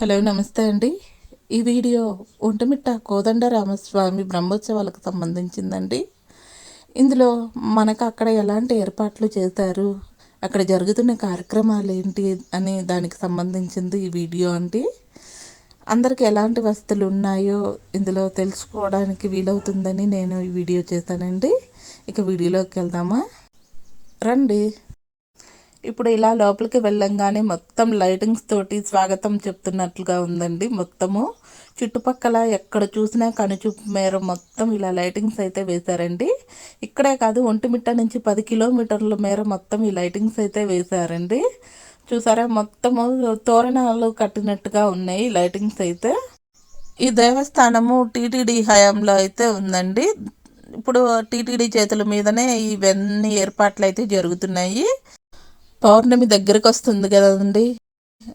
Hello నమస్తే అండి. ఈ వీడియో ఒంటిమిట్ట కోదండరామస్వామి బ్రహ్మోత్సవాలకు సంబంధించిందండి. ఇందులో మనకు అక్కడ ఎలాంటి ఏర్పాట్లు చేశారు అక్కడ జరుగుతున్న కార్యక్రమాలు ఏంటి అని దానికి సంబంధించింది ఈ వీడియో అండి. అందరికి ఎలాంటి వసతులు ఉన్నాయో ఇందులో తెలుసుకోవడానికి వీలవుతుందని నేను ఈ వీడియో చేశానండి. ఇక వీడియోలోకి వెళ్దామా? రండి. ఇప్పుడు ఇలా లోపలికి వెళ్ళంగానే మొత్తం లైటింగ్స్ తోటి స్వాగతం చెప్తున్నట్లుగా ఉందండి. మొత్తము చుట్టుపక్కల ఎక్కడ చూసినా కనుచూపు మేర మొత్తం ఇలా లైటింగ్స్ అయితే వేశారండి. ఇక్కడే కాదు ఒంటిమిట్ట నుంచి పది కిలోమీటర్ల మేర మొత్తం ఈ లైటింగ్స్ అయితే వేశారండి. చూసారా? మొత్తము తోరణాలు కట్టినట్టుగా ఉన్నాయి లైటింగ్స్ అయితే. ఈ దేవస్థానము టీటీడీ హయాంలో అయితే ఉందండి. ఇప్పుడు టీటీడీ చేతుల మీదనే ఇవన్నీ ఏర్పాట్లు అయితే జరుగుతున్నాయి. పౌర్ణమి దగ్గరికి వస్తుంది కదండి.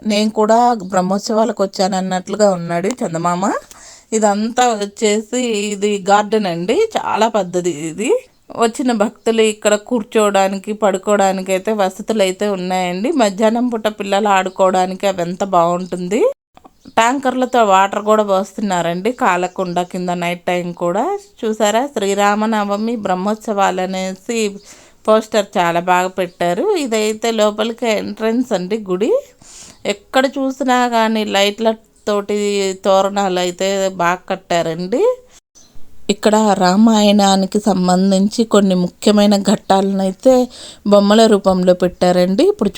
నేను కూడా బ్రహ్మోత్సవాలకు వచ్చాను అన్నట్లుగా ఉన్నాడు చందమామ. ఇదంతా వచ్చేసి ఇది గార్డెన్ అండి. చాలా పెద్దది ఇది. వచ్చిన భక్తులు ఇక్కడ కూర్చోవడానికి పడుకోవడానికి అయితే వసతులు అయితే ఉన్నాయండి. మధ్యాహ్నం పూట పిల్లలు ఆడుకోవడానికి అవి ఎంత బాగుంటుంది. ట్యాంకర్లతో వాటర్ కూడా పోస్తున్నారండి. కాలకుండ కింద నైట్ టైం కూడా. చూసారా? శ్రీరామనవమి బ్రహ్మోత్సవాలు అనేసి పోస్టర్ చాలా బాగా పెట్టారు. ఇదైతే లోపలికి ఎంట్రన్స్ అండి గుడి. ఎక్కడ చూసినా కానీ లైట్లతోటి తోరణాలు అయితే బాగా కట్టారండి. ఇక్కడ రామాయణానికి సంబంధించి కొన్ని ముఖ్యమైన ఘట్టాలను అయితే బొమ్మల రూపంలో పెట్టారండి. ఇప్పుడు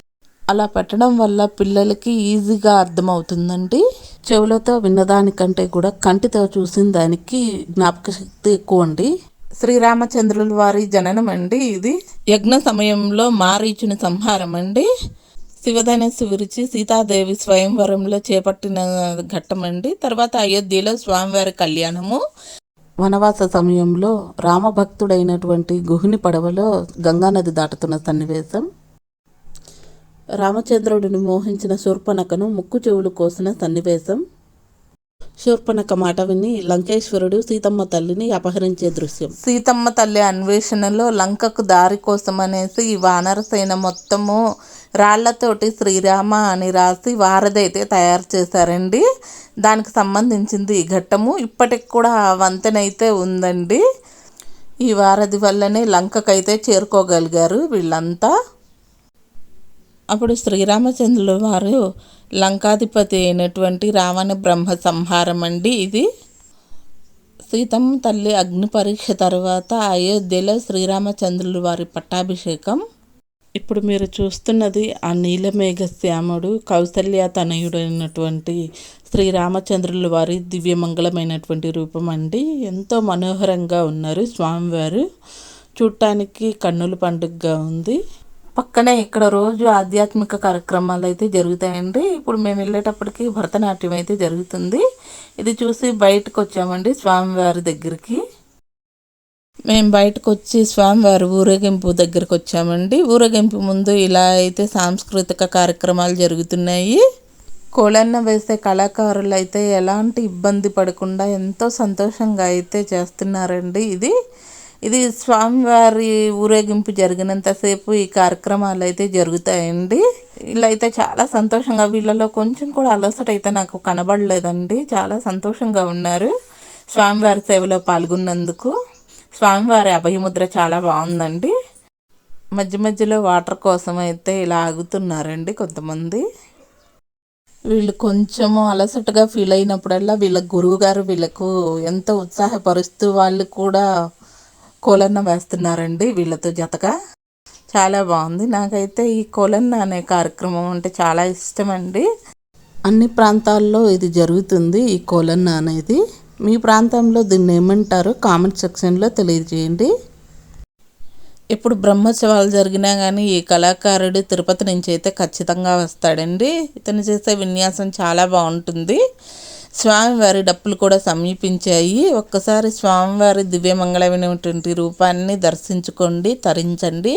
అలా పెట్టడం వల్ల పిల్లలకి ఈజీగా అర్థమవుతుందండి. చెవులతో విన్నదానికంటే కూడా కంటితో చూసిన దానికి జ్ఞాపక శక్తి ఎక్కువ అండి శ్రీరామచంద్రుల వారి జననం అండి ఇది. యజ్ఞ సమయంలో మారీచుని సంహారం అండి. శివధనస్సు విరిచి సీతాదేవి స్వయంవరంలో చేపట్టిన ఘట్టం అండి తర్వాత అయోధ్యలో స్వామివారి కళ్యాణము. వనవాస సమయంలో రామభక్తుడైనటువంటి గుహుని పడవలో గంగానది దాటుతున్న సన్నివేశం. రామచంద్రుడిని మోహించిన శూర్పణకను ముక్కు చెవులు కోసిన సన్నివేశం. శూర్పణక మాట విని లంకేశ్వరుడు సీతమ్మ తల్లిని అపహరించే దృశ్యం. సీతమ్మ తల్లి అన్వేషణలో లంకకు దారి కోసం అనేసి ఈ వానరసేన మొత్తము రాళ్ళతోటి శ్రీరామ అని రాసి వారదైతే తయారు చేశారండి. దానికి సంబంధించింది ఈ ఘట్టము. ఇప్పటికి కూడా వంతెన అయితే ఉందండి. ఈ వారధి వల్లనే లంకకైతే చేరుకోగలిగారు వీళ్ళంతా. అప్పుడు శ్రీరామచంద్రుల వారు లంకాధిపతి అయినటువంటి రావణ బ్రహ్మ సంహారం అండి ఇది. సీతమ్మ తల్లి అగ్ని పరీక్ష తర్వాత అయోధ్యలో శ్రీరామచంద్రులు వారి పట్టాభిషేకం. ఇప్పుడు మీరు చూస్తున్నది ఆ నీలమేఘ శ్యాముడు కౌసల్య తనయుడైనటువంటి శ్రీరామచంద్రుల వారి దివ్యమంగళమైనటువంటి రూపం అండి. ఎంతో మనోహరంగా ఉన్నారు స్వామివారు. చూడటానికి కన్నుల పండుగగా ఉంది. పక్కనే ఇక్కడ రోజు ఆధ్యాత్మిక కార్యక్రమాలు అయితే జరుగుతాయండి. ఇప్పుడు మేము వెళ్ళేటప్పటికి భరతనాట్యం అయితే జరుగుతుంది. ఇది చూసి బయటకు వచ్చామండి స్వామివారి దగ్గరికి. మేము బయటకు వచ్చి స్వామివారి ఊరేగింపు దగ్గరకు వచ్చామండి. ఊరేగింపు ముందు ఇలా అయితే సాంస్కృతిక కార్యక్రమాలు జరుగుతున్నాయి. కోళన్న వేసే కళాకారులు అయితే ఎలాంటి ఇబ్బంది పడకుండా ఎంతో సంతోషంగా అయితే చేస్తున్నారండి ఇది. ఇది స్వామివారి ఊరేగింపు జరిగినంతసేపు ఈ కార్యక్రమాలు అయితే జరుగుతాయండి. వీళ్ళైతే చాలా సంతోషంగా వీళ్ళలో కొంచెం కూడా అలసట అయితే నాకు కనబడలేదండి. చాలా సంతోషంగా ఉన్నారు స్వామివారి సేవలో పాల్గొన్నందుకు. స్వామివారి అభయముద్ర చాలా బాగుందండి. మధ్య మధ్యలో వాటర్ కోసం అయితే ఇలా ఆగుతున్నారండి కొంతమంది. వీళ్ళు కొంచెము అలసటగా ఫీల్ అయినప్పుడల్లా వీళ్ళ గురువుగారు వీళ్ళకు ఎంతో ఉత్సాహపరుస్తూ వాళ్ళు కూడా కోలన్న వేస్తున్నారండి వీళ్ళతో జతగా చాలా బాగుంది. నాకైతే ఈ కోలన్న అనే కార్యక్రమం అంటే చాలా ఇష్టం అండి అన్ని ప్రాంతాల్లో ఇది జరుగుతుంది ఈ కోలన్న అనేది. మీ ప్రాంతంలో దీన్ని ఏమంటారో కామెంట్ సెక్షన్లో తెలియజేయండి. ఇప్పుడు బ్రహ్మోత్సవాలు జరిగినా కానీ ఈ కళాకారుడు తిరుపతి నుంచి అయితే ఖచ్చితంగా వస్తాడండి. ఇతను చేసే విన్యాసం చాలా బాగుంటుంది. స్వామివారి డప్పులు కూడా సమీపించాయి. ఒక్కసారి స్వామివారి దివ్యమంగళమైనటువంటి రూపాన్ని దర్శించుకోండి తరించండి.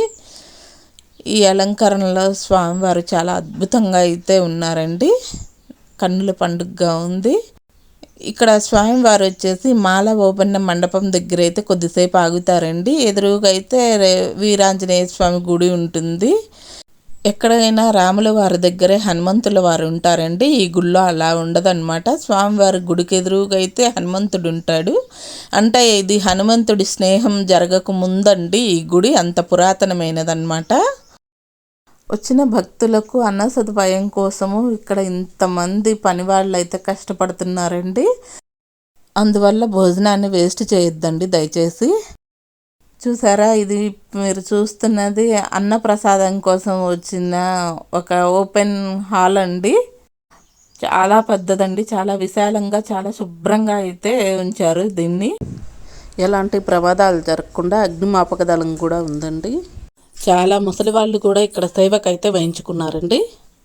ఈ అలంకరణలో స్వామివారు చాలా అద్భుతంగా అయితే ఉన్నారండి. కన్నుల పండుగగా ఉంది. ఇక్కడ స్వామివారు వచ్చేసి మాల ఓపెన్న మండపం దగ్గర అయితే కొద్దిసేపు ఆగుతారండి. ఎదురుగా అయితే వీరాంజనేయ స్వామి గుడి ఉంటుంది. ఎక్కడైనా రాముల వారి దగ్గరే హనుమంతుల వారు ఉంటారండి. ఈ గుళ్ళో అలా ఉండదన్నమాట. స్వామివారి గుడికి ఎదురుగా అయితే హనుమంతుడు ఉంటాడు అంటే ఇది హనుమంతుడి స్నేహం జరగక ముందండి ఈ గుడి. అంత పురాతనమైనదన్నమాట. వచ్చిన భక్తులకు అన్న సదుపాయం కోసము ఇక్కడ ఇంతమంది పనివాళ్ళు అయితే కష్టపడుతున్నారండి. అందువల్ల భోజనాన్ని వేస్ట్ చేయొద్దండి దయచేసి. చూసారా? ఇది మీరు చూస్తున్నది అన్నప్రసాదం కోసం వచ్చిన ఒక ఓపెన్ హాల్ అండి. చాలా పెద్దదండి. చాలా విశాలంగా చాలా శుభ్రంగా అయితే ఉంచారు దీన్ని. ఎలాంటి ప్రమాదాలు జరగకుండా అగ్నిమాపక దళం కూడా ఉందండి. చాలా ముసలి వాళ్ళు కూడా ఇక్కడ సేవకైతే వేయించుకున్నారండి.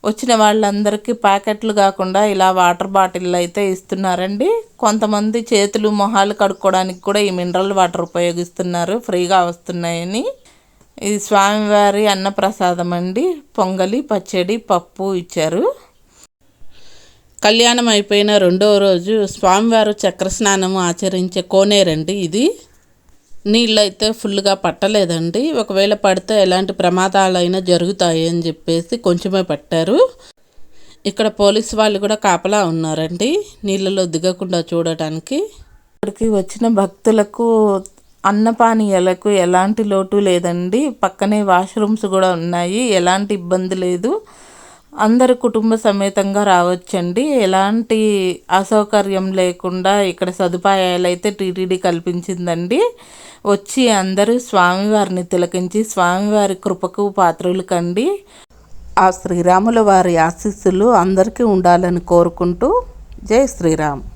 వచ్చిన వాళ్ళందరికీ ప్యాకెట్లు కాకుండా ఇలా వాటర్ బాటిల్ అయితే ఇస్తున్నారండి. కొంతమంది చేతులు మొహాలు కడుక్కోవడానికి కూడా ఈ మినరల్ వాటర్ ఉపయోగిస్తున్నారు. ఫ్రీగా వస్తున్నాయని. ఇది స్వామివారి అన్నప్రసాదం అండి పొంగలి పచ్చడి పప్పు ఇచ్చారు. కళ్యాణం అయిపోయిన రెండో రోజు స్వామివారు చక్ర స్నానం ఆచరించే కోనేరండి ఇది. నీళ్ళు అయితే ఫుల్గా పట్టలేదండి. ఒకవేళ పడితే ఎలాంటి ప్రమాదాలైనా జరుగుతాయి అని చెప్పేసి కొంచెమే పట్టారు. ఇక్కడ పోలీస్ వాళ్ళు కూడా కాపలా ఉన్నారండి. నీళ్ళలో దిగకుండా చూడటానికి. ఇక్కడికి వచ్చిన భక్తులకు అన్నపానీయాలకు ఎలాంటి లోటు లేదండి. పక్కనే వాష్రూమ్స్ కూడా ఉన్నాయి. ఎలాంటి ఇబ్బంది లేదు. అందరు కుటుంబ సమేతంగా రావచ్చండి. ఎలాంటి అసౌకర్యం లేకుండా ఇక్కడ సదుపాయాలు అయితే టీటీడీ కల్పించిందండి. వచ్చి అందరూ స్వామివారిని తిలకించి స్వామివారి కృపకు పాత్రులు కండి. ఆ శ్రీరాముల వారి ఆశీస్సులు అందరికీ ఉండాలని కోరుకుంటూ జై శ్రీరామ్.